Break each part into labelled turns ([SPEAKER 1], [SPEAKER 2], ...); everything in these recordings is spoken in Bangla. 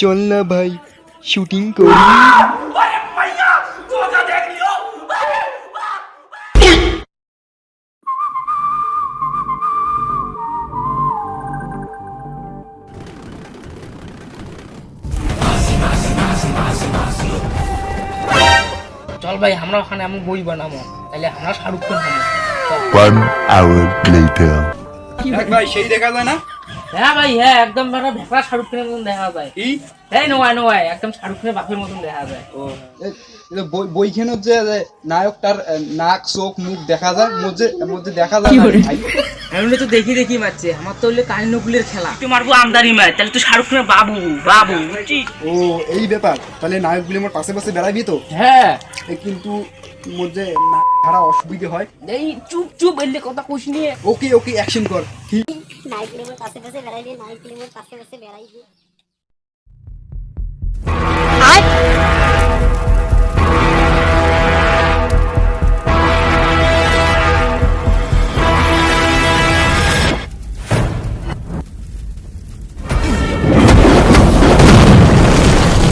[SPEAKER 1] চল না ভাই শুটিং করি
[SPEAKER 2] চল ভাই আমরা ওখানে আমি বই বানাবো তাহলে আমরা শাহরুখ খান হব।
[SPEAKER 3] One hour later.
[SPEAKER 4] ভাই সেই দেখা যায় না
[SPEAKER 2] হ্যাঁ ভাই হ্যাঁ একদম মানে শাহরুখ খানের মতন দেখা যায়। এই নোয়াই নোয়াই একদম শাহরুখ খানের বাপের মতন দেখা যায়।
[SPEAKER 4] ও। বইখানের যে যে নায়কটার নাক চোখ মুখ দেখা যায় মধ্যে মধ্যে দেখা যায় না ভাই।
[SPEAKER 2] আমি তো দেখি দেখি মারছে। আমার তো হলে কালী নকুলের খেলা। তুই মারবো আমদানি মার তাহলে তো শাহরুখ খানের বাবু বাবু
[SPEAKER 4] ও এই ব্যাপার। তাহলে নায়ক নায়কগুলি আমার পাশে পাশে বেড়াবি তো?
[SPEAKER 2] হ্যাঁ।
[SPEAKER 4] কিন্তু মধ্যে না অসুবিধে হয়।
[SPEAKER 2] এই চুপ চুপ এলে কথা কোশ নিয়ে
[SPEAKER 4] ওকে ওকে অ্যাকশন কর। কি?
[SPEAKER 5] নাইট ক্লিমের পাশে পাশে বেড়াইবি নাইট ক্লিমের পাশে পাশে বেড়াইবি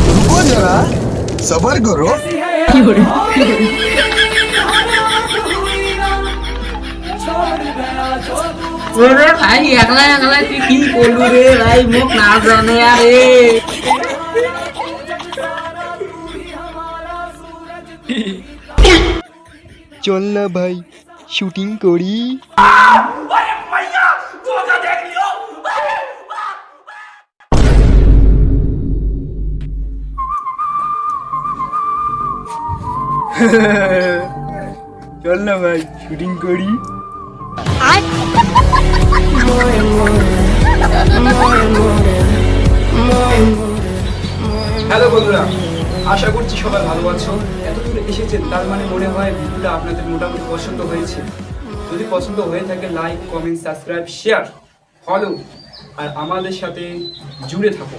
[SPEAKER 3] रुको जरा सबर करो
[SPEAKER 2] ওরে ভাই একলা একলা তুই কি করলু রে ভাই? মুখ না জানে আরে
[SPEAKER 1] চল না ভাই শুটিং করি।
[SPEAKER 4] চল না ভাই শুটিং করি। হ্যালো বন্ধুরা। আশা করছি সবাই ভালো আছো। এত দূরে এসেছেন, তার মানে মনে হয় ভিডিওটা আপনাদের মোটামুটি পছন্দ হয়েছে। যদি পছন্দ হয়ে থাকে like comment subscribe share follow আর আমাদের সাথে জুড়ে থাকো